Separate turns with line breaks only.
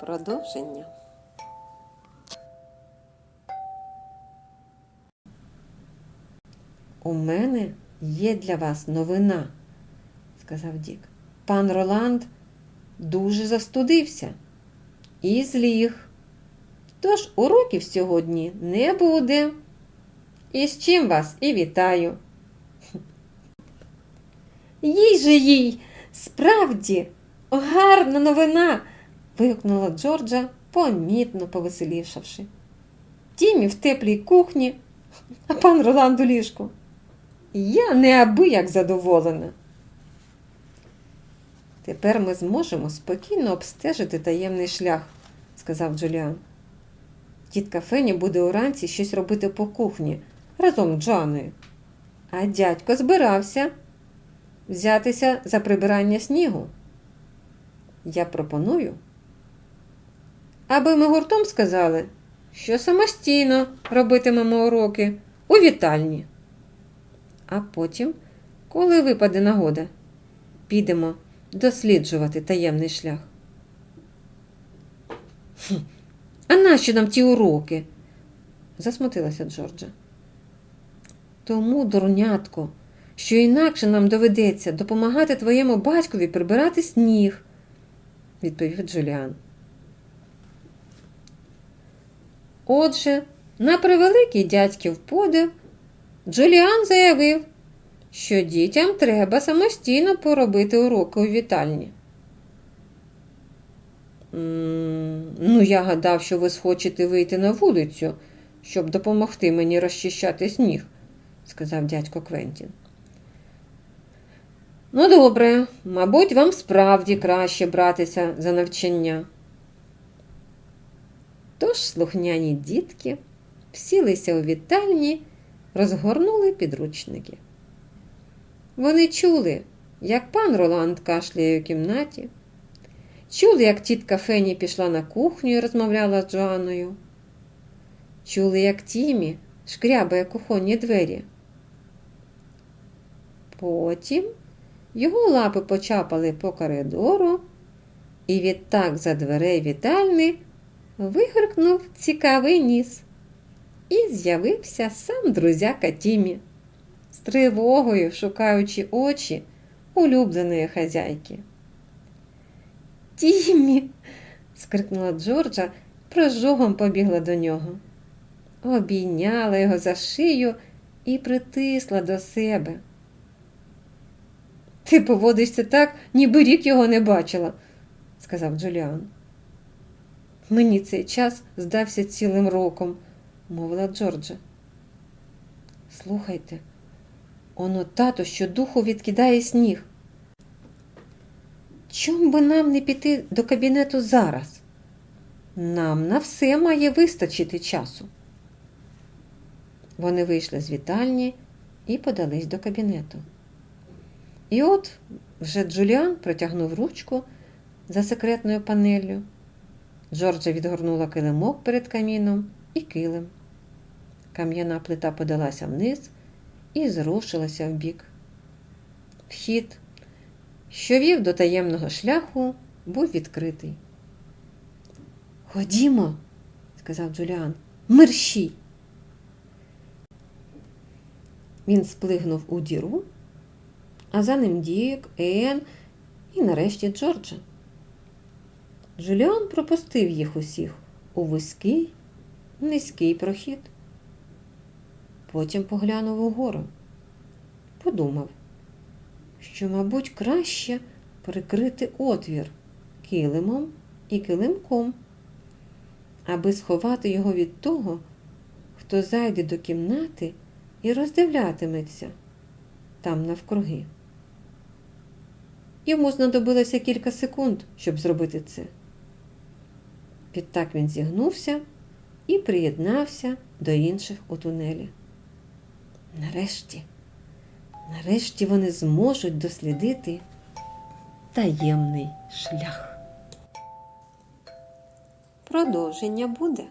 Продовження. У мене є для вас новина, сказав Дік. Пан Роланд дуже застудився і зліг. Тож уроків сьогодні не буде. І з чим вас і вітаю. Їй же їй, справді, гарна новина. Вигукнула Джорджа, помітно повеселівшавши. Тімі в теплій кухні, а пан Роланд у ліжку. Я неабияк задоволена. Тепер ми зможемо спокійно обстежити таємний шлях, сказав Джуліан. Тітка Фені буде уранці щось робити по кухні разом з Джаною. А дядько збирався взятися за прибирання снігу. Я пропоную, аби ми гуртом сказали, що самостійно робитимемо уроки у вітальні. А потім, коли випаде нагода, підемо досліджувати таємний шлях. «Хм, А нащо нам ті уроки? засмутилася Джорджа. Тому, дурнятко, що інакше нам доведеться допомагати твоєму батькові прибирати сніг, відповів Джуліан. Отже, на превеликий дядьків подив, Джуліан заявив, що дітям треба самостійно поробити уроки у вітальні. Ну, я гадав, що ви схочете вийти на вулицю, щоб допомогти мені розчищати сніг, сказав дядько Квентін. Ну, добре, мабуть, вам справді краще братися за навчання. Тож слухняні дітки всілися у вітальні, розгорнули підручники. Вони чули, як пан Роланд кашляє у кімнаті, чули, як тітка Фені пішла на кухню і розмовляла з Джоанною, чули, як Тімі шкрябає кухонні двері. Потім його лапи почапали по коридору, і відтак за дверей вітальни вигркнув цікавий ніс. І з'явився сам друзяка Тімі, з тривогою шукаючи очі улюбленої хазяйки. Тімі. скрикнула Джорджа, прожогом побігла до нього. Обійняла його за шию і притисла до себе. Ти поводишся так, ніби рік його не бачила, сказав Джуліан. Мені цей час здався цілим роком, мовила Джорджа. Слухайте, оно тато щодуху відкидає сніг. Чом би нам не піти до кабінету зараз? Нам на все має вистачити часу. Вони вийшли з вітальні і подались до кабінету. І от вже Джуліан протягнув ручку за секретною панеллю. Джорджа відгорнула килимок перед каміном і килим. Кам'яна плита подалася вниз і зрушилася вбік. Вхід, що вів до таємного шляху, був відкритий. Ходімо, сказав Джуліан, мерщій. Він сплигнув у діру, а за ним Дік, Ен і нарешті Джорджа. Джуліан пропустив їх усіх у вузький, низький прохід. Потім поглянув угору. Подумав, що, мабуть, краще прикрити отвір килимом і килимком, аби сховати його від того, хто зайде до кімнати і роздивлятиметься там навкруги. Йому знадобилося кілька секунд, щоб зробити це. Відтак він зігнувся і приєднався до інших у тунелі. Нарешті, нарешті вони зможуть дослідити таємний шлях. Продовження буде.